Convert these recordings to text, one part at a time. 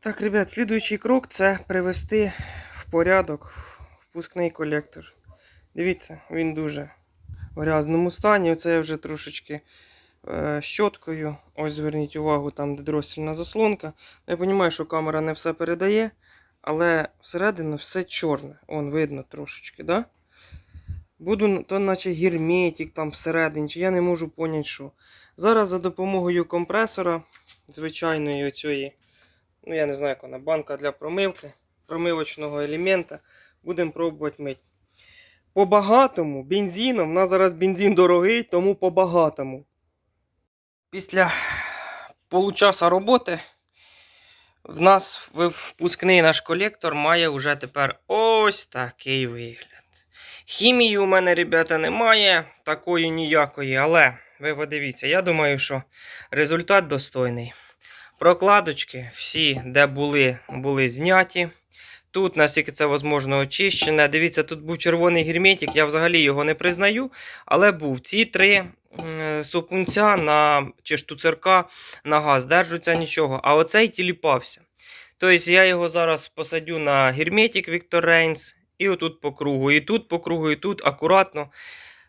Так, ребят, слідуючий крок це привести в порядок впускний колектор. Дивіться, він дуже в грязному стані. Оце я вже трошечки е, щоткою. Ось зверніть увагу, там де дросільна заслонка. Я розумію, що камера не все передає, але всередину все чорне. Он видно трошечки, да? Буду то наче герметик там всередині, чи я не можу поняти, що. Зараз за допомогою компресора, звичайної оцієї, ну я не знаю, як вона, банка для промивки, промивочного елемента, будемо пробувати мити. По багатому бензином, в нас зараз бензин дорогий, тому по багатому. Після получаса роботи в нас впускний наш колектор має вже тепер ось такий вигляд. Хімії у мене, ребята, немає, такої ніякої, але ви подивіться, я думаю, що результат достойний. Прокладочки всі, де були, були зняті. Тут, наскільки це можливо, очищене. Дивіться, тут був червоний герметик, я взагалі його не признаю. Але був ці три супунця на, чи штуцерка на газ, держаться нічого. А оцей тіліпався. Тобто я його зараз посадю на герметик Victor Reigns і отут по кругу, і тут по кругу, і тут акуратно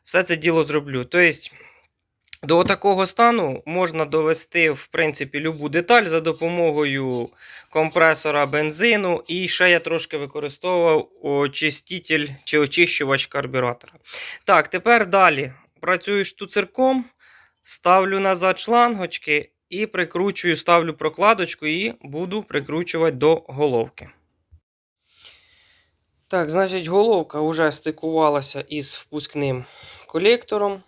все це діло зроблю. Тобто, до такого стану можна довести, в принципі, любу деталь за допомогою компресора бензину. І ще я трошки використовував очиститель чи очищувач карбюратора. Так, тепер далі працюю штуцерком, ставлю назад шлангочки і прикручую, ставлю прокладочку і буду прикручувати до головки. Так, значить, головка вже стикувалася із впускним колектором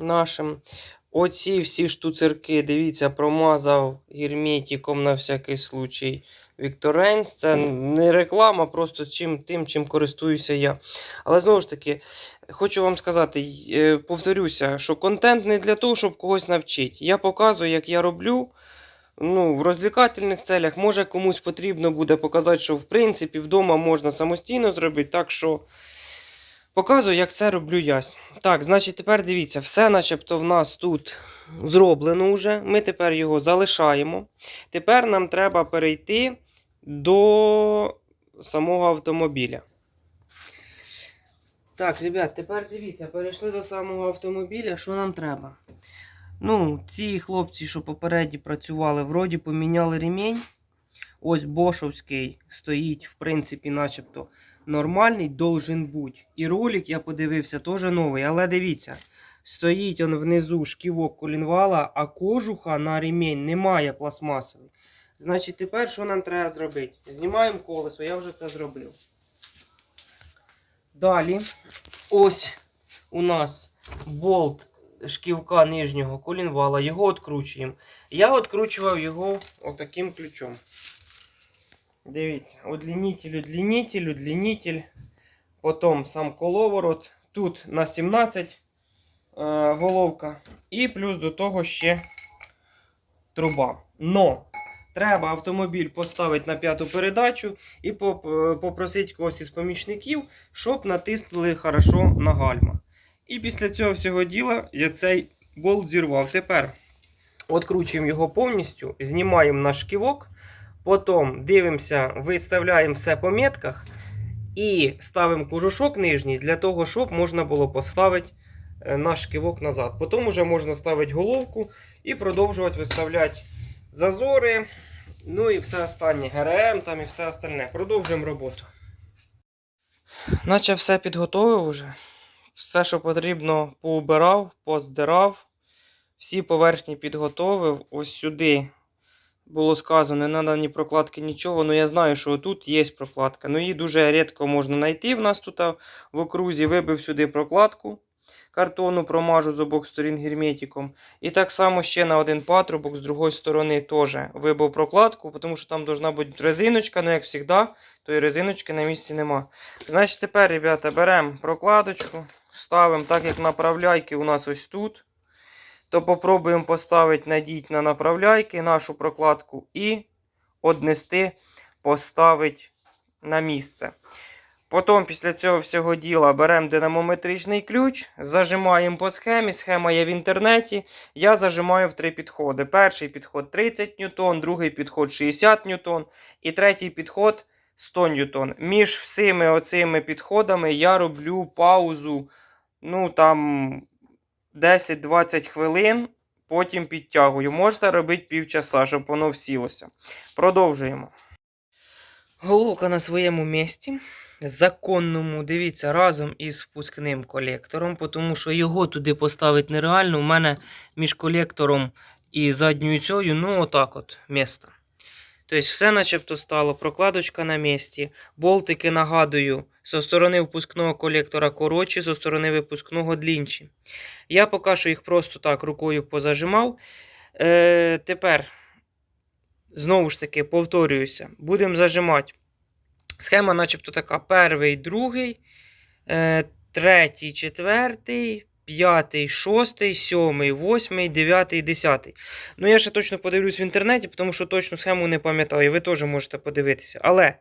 нашим. Оці всі штуцерки, дивіться, промазав герметиком на всякий случай. Віктор Рейнс. Це не реклама, просто чим, тим, чим користуюся я. Але знову ж таки, хочу вам сказати, е, повторюся, що контент не для того, щоб когось навчити. Я показую, як я роблю. Ну, в розвлекательних целях, може комусь потрібно буде показати, що в принципі вдома можна самостійно зробити. Так що показую, як це роблю я. Так, значить, тепер дивіться, все начебто в нас тут зроблено вже. Ми тепер його залишаємо. Тепер нам треба перейти до самого автомобіля. Так, ребят, тепер дивіться, перейшли до самого автомобіля. Що нам треба? Ну, ці хлопці, що попередні працювали, вроді поміняли ремінь. Ось Бошовський стоїть, в принципі, начебто нормальний, должен бути. І ролик я подивився, теж новий. Але дивіться, стоїть он внизу шківок колінвала, а кожуха на ремінь немає пластмасовий. Значить, тепер що нам треба зробити? Знімаємо колесо, я вже це зробив. Далі, ось у нас болт шківка нижнього колінвала, його відкручуємо. Я відкручував його отаким ключом. Дивіться, удлінитель, удлінитель, удлінитель. Потім сам коловорот. Тут на 17 е, головка. І плюс до того ще труба. Но треба автомобіль поставити на п'яту передачу і е, попросити когось із помічників, щоб натиснули хорошо на гальма. І після цього всього діла я цей болт зірвав. Тепер відкручуємо його повністю, знімаємо наш шківок, потім дивимося, виставляємо все по метках і ставимо кожушок нижній для того, щоб можна було поставити е, наш шківок назад. Потім вже можна ставити головку і продовжувати виставляти зазори. Ну і все останнє, ГРМ там і все остальне. Продовжуємо роботу. Наче все підготовив уже. Все, що потрібно, поубирав, поздирав. Всі поверхні підготовив. Ось сюди було сказано, не треба ні прокладки, нічого. Ну я знаю, що тут є прокладка. Ну її дуже рідко можна знайти в нас тут в окрузі. Вибив сюди прокладку картону, промажу з обох сторін герметиком. І так само ще на один патрубок з другої сторони теж вибив прокладку, тому що там должна бути резиночка, ну як завжди, то і резиночки на місці нема. Значить, тепер, ребята, беремо прокладочку, ставимо так, як направляйки у нас ось тут. То попробуємо поставити, надіть на направляйки нашу прокладку і однести, поставити на місце. Потім після цього всього діла беремо динамометричний ключ, зажимаємо по схемі. Схема є в інтернеті. Я зажимаю в три підходи. Перший підход 30 ньютон, другий підход 60 ньютон і третій підход 100 ньютон. Між всіми оцими підходами я роблю паузу, ну там 10-20 хвилин, потім підтягую. Можете робити півчаса, щоб воно всілося. Продовжуємо. Головка на своєму місці. Законному, дивіться, разом із впускним колектором, тому що його туди поставити нереально. У мене між колектором і задньою цією, ну отак от місто. Тобто все начебто стало, прокладочка на місці, болтики, нагадую, зі сторони впускного колектора коротші, зі сторони випускного длінші. Я поки що їх просто так рукою позажимав. Е, тепер, знову ж таки, повторююся, будемо зажимати. Схема, начебто, така: перший, другий, е, третій, четвертий, п'ятий, шостий, сьомий, восьмий, дев'ятий, десятий. Ну, я ще точно подивлюсь в інтернеті, тому що точну схему не пам'ятаю. Ви теж можете подивитися. Але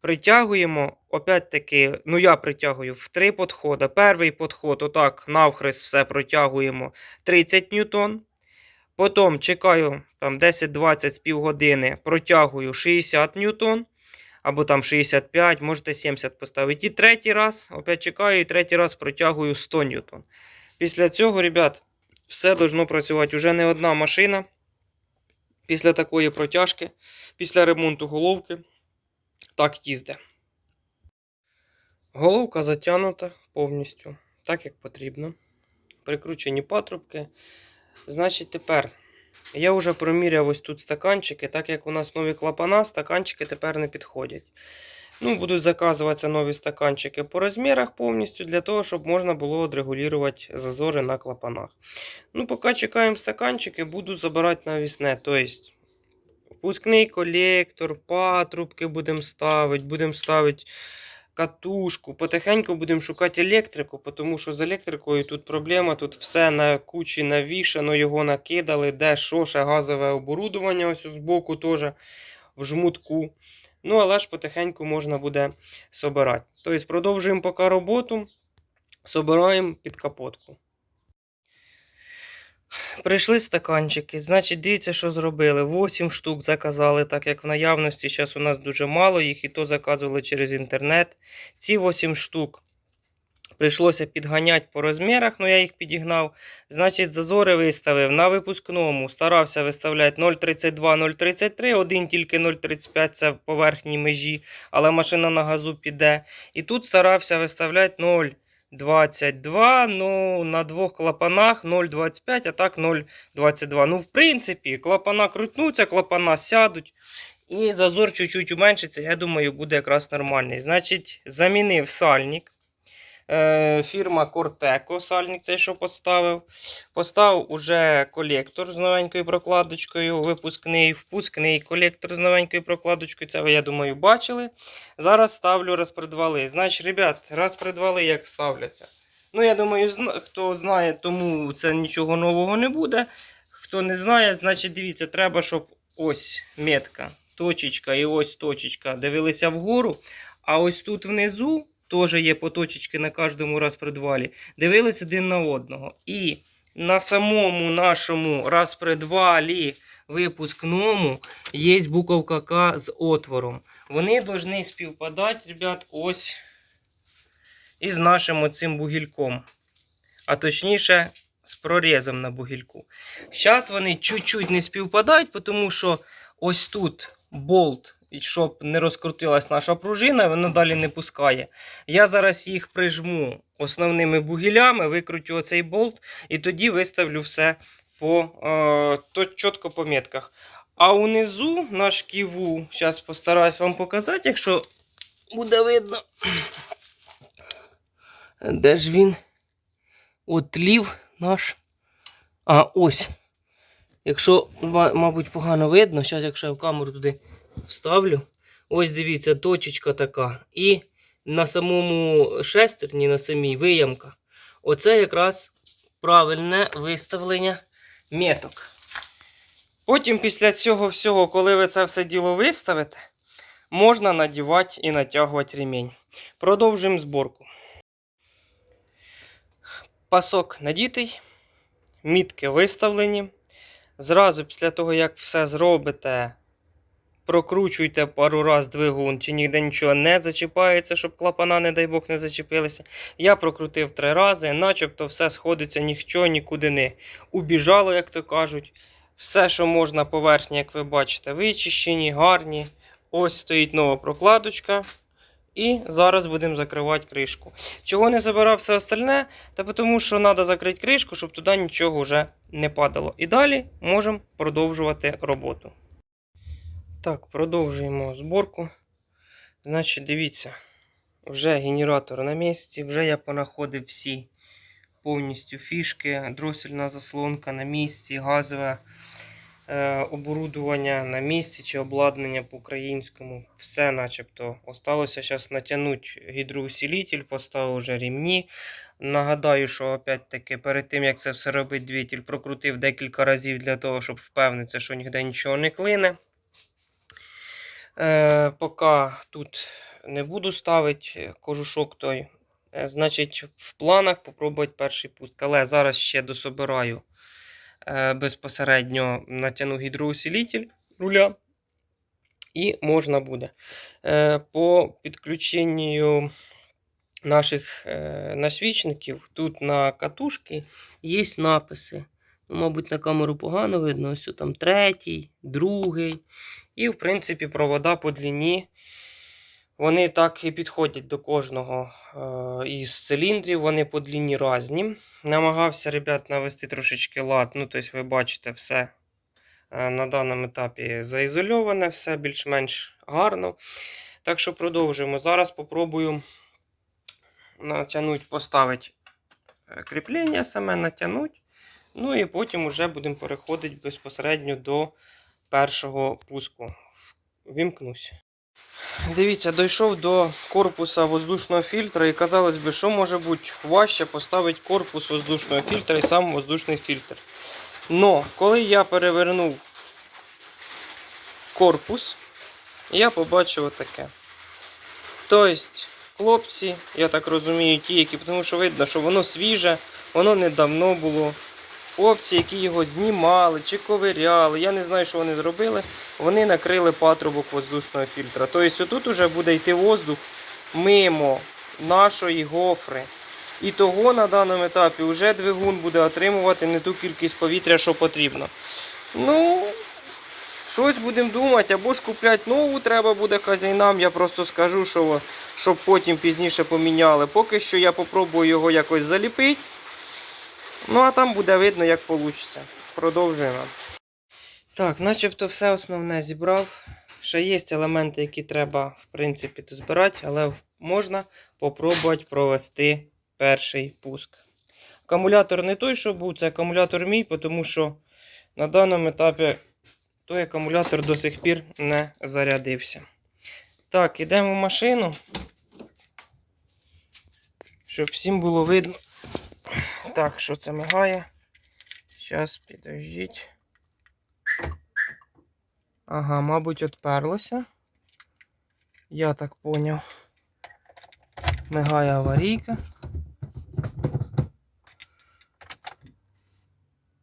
притягуємо, опять-таки, ну я притягую в три підходи. Перший підход, отак, навхрест все протягуємо 30 ньютон. Потім чекаю там 10-20 з півгодини, протягую 60 ньютон. Або там 65, можете 70 поставити. І третій раз, опять чекаю, і третій раз протягую 100 ньютон. Після цього, ребят, все должно працювати. Уже не одна машина. Після такої протяжки, після ремонту головки, так їздить. Головка затягнута повністю, так як потрібно. Прикручені патрубки. Значить, тепер я вже проміряв ось тут стаканчики, так як у нас нові клапана, стаканчики тепер не підходять. Ну, Будуть заказуватися нові стаканчики по розмірах повністю, для того, щоб можна було відрегулювати зазори на клапанах. Ну, Поки чекаємо стаканчики, буду забирати навісне. Тобто, впускний колектор, патрубки будемо ставити, будемо ставити катушку. Потихеньку будемо шукати електрику, тому що з електрикою тут проблема, тут все на кучі навішано, його накидали, де що, ще газове оборудовання ось з боку теж в жмутку. Ну, але ж потихеньку можна буде собирати. Тобто продовжуємо поки роботу, собираємо під капотку. Прийшли стаканчики. Значить, дивіться, що зробили. 8 штук заказали, так як в наявності зараз у нас дуже мало їх, і то заказували через інтернет. Ці 8 штук прийшлося підганяти по розмірах, ну я їх підігнав. Значить, зазори виставив на випускному. Старався виставляти 0,32-0,33, один тільки 0,35 це в поверхній межі, але машина на газу піде. І тут старався виставляти 0,22, ну на двох клапанах 0,25, а так 0,22. Ну, в принципі, клапана крутнуться, клапана сядуть. І зазор чуть-чуть уменшиться, я думаю, буде якраз нормальний. Значить, замінив сальник. Е, Фірма Corteco, сальник цей, що поставив. Поставив уже колектор з новенькою прокладочкою, випускний, впускний колектор з новенькою прокладочкою. Це ви, я думаю, бачили. Зараз ставлю розпредвали. Значить, ребят, розпредвали як ставляться. Ну, я думаю, хто знає, тому це нічого нового не буде. Хто не знає, значить, дивіться, треба, щоб ось метка, точечка і ось точечка дивилися вгору. А ось тут внизу теж є поточечки на кожному розпредвалі. Дивились один на одного. І на самому нашому розпредвалі випускному є буковка К з отвором. Вони повинні співпадати, ребят, ось із нашим оцим бугільком. А точніше, з прорізом на бугільку. Зараз вони чуть-чуть не співпадають, тому що ось тут болт, щоб не розкрутилась наша пружина, воно далі не пускає. Я зараз їх прижму основними бугілями, викрутю оцей болт, і тоді виставлю все по, е, то, чітко по метках. А унизу на шківу, зараз постараюсь вам показати, якщо буде видно. Де ж він? Отлів наш. А, ось. Якщо, мабуть, погано видно, зараз, якщо я в камеру туди вставлю. Ось дивіться, точечка така. І на самому шестерні, на самій виямка. Оце якраз правильне виставлення меток. Потім після цього всього, коли ви це все діло виставите, можна надівати і натягувати ремінь. Продовжуємо зборку. Пасок надітий, мітки виставлені. Зразу після того, як все зробите, прокручуйте пару раз двигун, чи ніде нічого не зачіпається, щоб клапана, не дай Бог, не зачепилися. Я прокрутив три рази, начебто все сходиться, нічого нікуди не убіжало, як то кажуть. Все, що можна, поверхні, як ви бачите, вичищені, гарні. Ось стоїть нова прокладочка. І зараз будемо закривати кришку. Чого не забирав все остальне? Та тому що треба закрити кришку, щоб туди нічого вже не падало. І далі можемо продовжувати роботу. Так, продовжуємо зборку. Значить, дивіться, вже генератор на місці, вже я понаходив всі повністю фішки, дросельна заслонка на місці, газове е, оборудування на місці чи обладнання по-українському. Все начебто. Осталося зараз натягнути гідроусилитель, поставив вже рівні. Нагадаю, що опять-таки перед тим як це все робить, двигатель прокрутив декілька разів для того, щоб впевнитися, що ніде нічого не клине. Е, поки тут не буду ставити кожушок той. Е, Значить, в планах попробувати перший пуск. Але зараз ще дособираю е, безпосередньо натягну гідроусилитель руля. І можна буде. Е, по підключенню наших е, насвічників тут на катушки є написи. Ну, мабуть, на камеру погано видно. Ось там третій, другий. І, в принципі, провода по длині. Вони так і підходять до кожного е, із циліндрів, вони по длині різні. Намагався, ребят, навести трошечки лад. Ну, тобто, ви бачите, все е, на даному етапі заізольоване, все більш-менш гарно. Так що продовжуємо. Зараз попробую натягнути, поставити е, кріплення саме, натягнути. Ну і потім вже будемо переходити безпосередньо до першого пуску. Вімкнусь. Дивіться, дійшов до корпуса воздушного фільтра, і казалось би, що може бути важче поставити корпус воздушного фільтра і сам воздушний фільтр. Но коли я перевернув корпус, я побачив отаке. Тобто, хлопці, я так розумію, ті, які, тому що видно, що воно свіже, воно недавно було. Хлопці, які його знімали чи ковиряли, я не знаю, що вони зробили. Вони накрили патрубок воздушного фільтра. Тобто, тут вже буде йти воздух мимо нашої гофри. І того на даному етапі вже двигун буде отримувати не ту кількість повітря, що потрібно. Ну, щось будемо думати, або ж купляти нову треба буде хазяїнам. Я просто скажу, що, щоб потім пізніше поміняли. Поки що я попробую його якось заліпити. Ну, а там буде видно, як вийде. Продовжуємо. Так, начебто все основне зібрав. Ще є елементи, які треба, в принципі, збирати, але можна попробувати провести перший пуск. Акумулятор не той, що був, це акумулятор мій, тому що на даному етапі той акумулятор до сих пір не зарядився. Так, ідемо в машину. Щоб всім було видно. Так, що це мигає? Зараз, підождіть. Ага, мабуть, відперлося. Я так поняв. Мигає аварійка.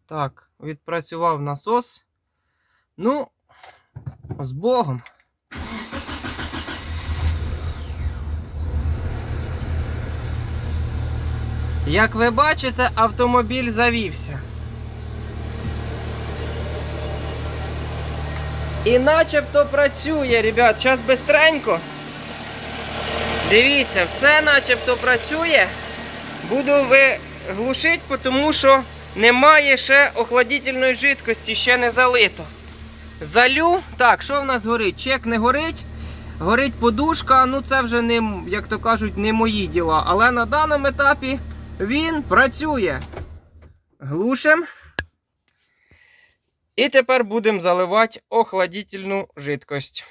Так, відпрацював насос. Ну, з Богом. Як ви бачите, автомобіль завівся. І начебто працює, ребят. Зараз бистренько. Дивіться, все начебто працює. Буду виглушити, тому що немає ще охладительної жидкості, ще не залито. Залю. Так, що в нас горить? Чек не горить. Горить подушка, ну це вже не, як то кажуть, не мої діла. Але на даному етапі він працює. Глушим. І тепер будемо заливати охладительну жидкость.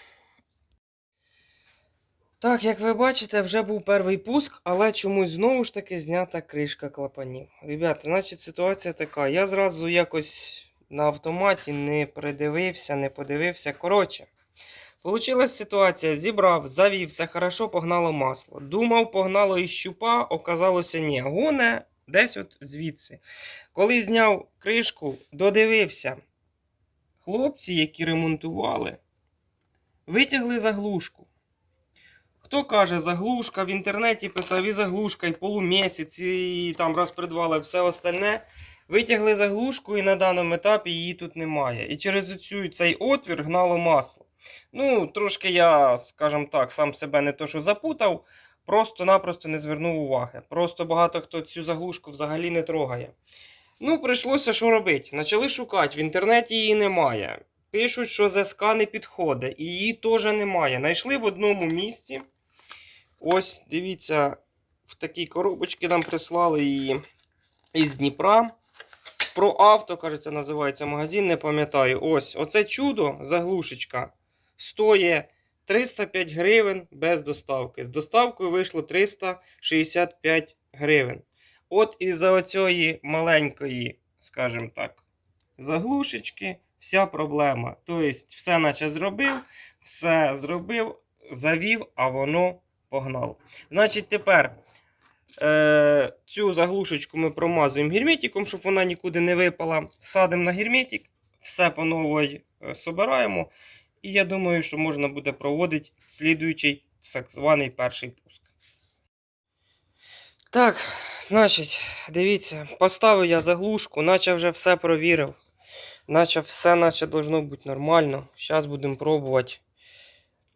Так, як ви бачите, вже був перший пуск, але чомусь знову ж таки знята кришка клапанів. Ребята, значить ситуація така. Я зразу якось на автоматі не придивився, не подивився. Коротше, Получилась ситуація, зібрав, завів, все хорошо, погнало масло. Думав, погнало із щупа, оказалося ні. Гоне десь от звідси. Коли зняв кришку, додивився. Хлопці, які ремонтували, витягли заглушку. Хто каже, заглушка в інтернеті писав і заглушка, і полумісяць, і там розпредвали все остальне. Витягли заглушку, і на даному етапі її тут немає. І через оцю, цей отвір гнало масло. Ну, трошки я, скажімо так, сам себе не то що запутав, просто-напросто не звернув уваги. Просто багато хто цю заглушку взагалі не трогає. Ну, прийшлося що робити? Почали шукати, в інтернеті її немає. Пишуть, що ЗСК не підходить, і її теж немає. Знайшли в одному місці. Ось, дивіться, в такій коробочці нам прислали її із Дніпра. Про авто, кажеться, називається магазин, не пам'ятаю. Ось, оце чудо, заглушечка, стоїть 305 гривень без доставки. З доставкою вийшло 365 гривень. От із-за оцієї маленької, скажімо так, заглушечки, вся проблема. Тобто, все наче зробив, все зробив, завів, а воно погнало. Значить, тепер е, цю заглушечку ми промазуємо герметиком, щоб вона нікуди не випала. Садимо на герметик, все по новій е, собираємо. І я думаю, що можна буде проводити слідуючий так званий перший пуск. Так, значить, дивіться, поставив я заглушку, наче вже все провірив. Наче все наче должно бути нормально. Зараз будемо пробувати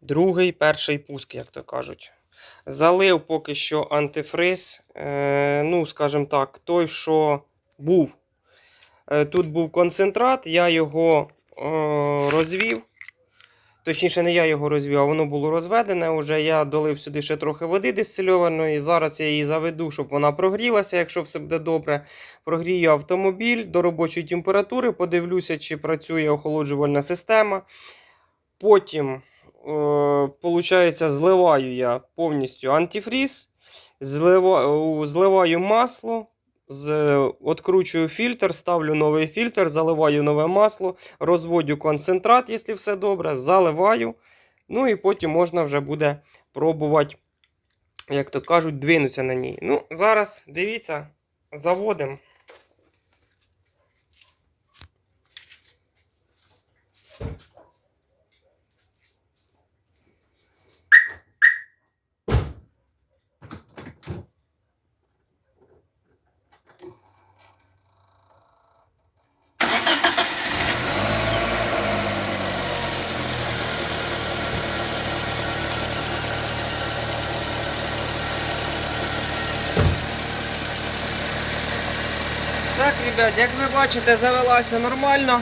другий, перший пуск, як то кажуть. Залив поки що антифриз. Е, ну, скажімо так, той, що був. Е, тут був концентрат, я його е, розвів. Точніше, не я його розвів, а воно було розведене. Уже я долив сюди ще трохи води дистильованої. Зараз я її заведу, щоб вона прогрілася, якщо все буде добре. Прогрію автомобіль до робочої температури, подивлюся, чи працює охолоджувальна система. Потім, получається, зливаю я повністю антифріз, зливаю, зливаю масло. З, откручую фільтр, ставлю новий фільтр, заливаю нове масло, розводю концентрат, якщо все добре, заливаю. Ну і потім можна вже буде пробувати, як то кажуть, двинутися на ній. Ну, зараз дивіться, заводимо. Так, ребят, як ви бачите, завелася нормально.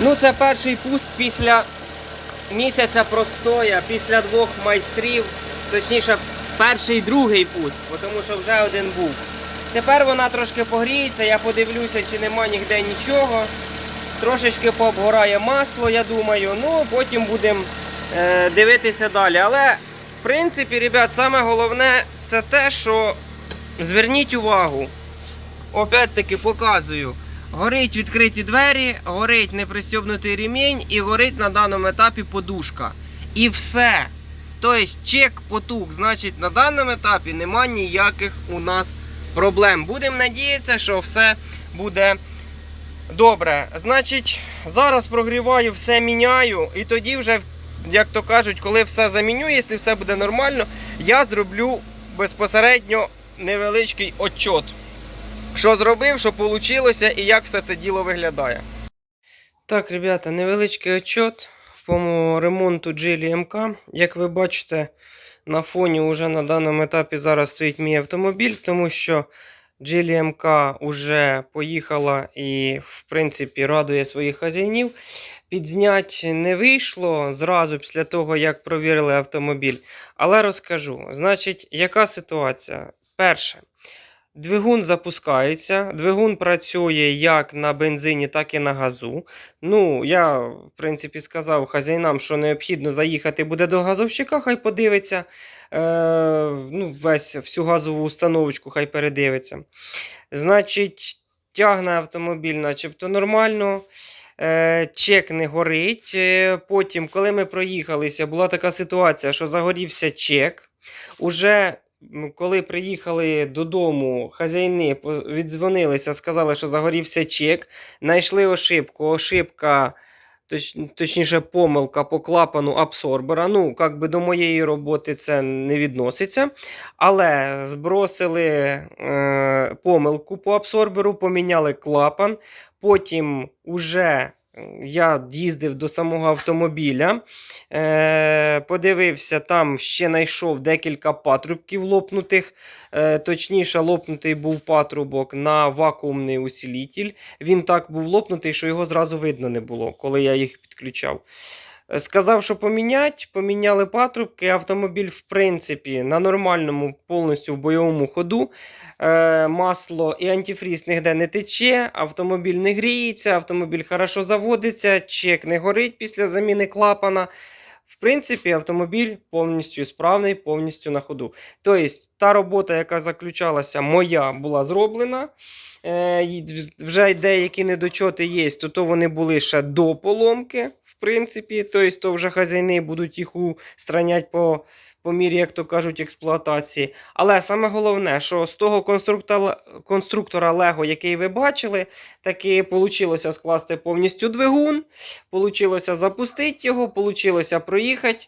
Ну, це перший пуск після місяця простоя, після двох майстрів. Точніше, перший другий пуск, тому що вже один був. Тепер вона трошки погріється, я подивлюся, чи нема ніде нічого. Трошечки пообгорає масло, я думаю. Ну, потім будемо е, дивитися далі. Але, в принципі, ребят, саме головне це те, що зверніть увагу. Опять-таки показую. Горить відкриті двері, горить непристібнутий ремінь і горить на даному етапі подушка. І все. Тобто чек потух. Значить, на даному етапі нема ніяких у нас проблем. Будемо надіятися, що все буде добре. Значить, зараз прогріваю, все міняю. І тоді вже, як то кажуть, коли все заміню, якщо все буде нормально, я зроблю безпосередньо невеличкий отчот що зробив, що вийшло і як все це діло виглядає. Так, ребята, невеличкий отчет по ремонту Geely MK. Як ви бачите, на фоні вже на даному етапі зараз стоїть мій автомобіль, тому що Geely MK вже поїхала і, в принципі, радує своїх хазяїнів. Підзнять не вийшло зразу після того, як провірили автомобіль. Але розкажу. Значить, яка ситуація? Перше. Двигун запускається, двигун працює як на бензині, так і на газу. Ну, я, в принципі, сказав хазяїнам, що необхідно заїхати буде до газовщика, хай подивиться. Е, ну, весь всю газову установочку, хай передивиться. Значить, тягне автомобіль, начебто нормально. Е, чек не горить. Е, Потім, коли ми проїхалися, була така ситуація, що загорівся чек. Уже м, коли приїхали додому, хазяїни віддзвонилися, сказали, що загорівся чек. Знайшли ошибку. Ошибка, точ, точніше, помилка по клапану абсорбера. Ну, як би до моєї роботи це не відноситься. Але збросили е, помилку по абсорберу, поміняли клапан. Потім уже я їздив до самого автомобіля, е, подивився, там ще знайшов декілька патрубків лопнутих. Е, точніше, лопнутий був патрубок на вакуумний усилитель. Він так був лопнутий, що його зразу видно не було, коли я їх підключав. Е, Сказав, що помінять, поміняли патрубки. Автомобіль, в принципі, на нормальному, повністю в бойовому ходу. Е, масло і антифріз ніде не тече, автомобіль не гріється, автомобіль хорошо заводиться, чек не горить після заміни клапана. В принципі, автомобіль повністю справний, повністю на ходу. Тобто, та робота, яка заключалася, моя була зроблена. Е, вже деякі недочоти є, то, то вони були ще до поломки, принципі. Тобто, то вже хазяїни будуть їх устранять по, по мірі, як то кажуть, експлуатації. Але саме головне, що з того конструктора, Lego, який ви бачили, таки вийшло скласти повністю двигун, вийшло запустити його, вийшло проїхати.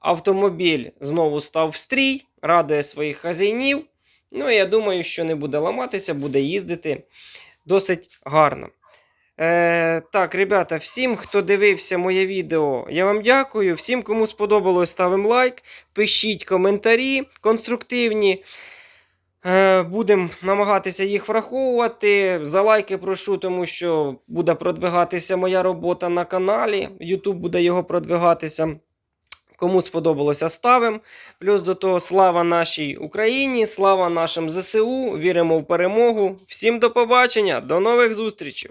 Автомобіль знову став в стрій, радує своїх хазяїнів. Ну, я думаю, що не буде ламатися, буде їздити досить гарно. Е, так, ребята, всім, хто дивився моє відео, я вам дякую. Всім, кому сподобалось, ставимо лайк, пишіть коментарі конструктивні. Е, Будемо намагатися їх враховувати. За лайки прошу, тому що буде продвигатися моя робота на каналі. YouTube буде його продвигатися. Кому сподобалося, ставимо. Плюс до того, слава нашій Україні, слава нашим ЗСУ. Віримо в перемогу. Всім до побачення, до нових зустрічей!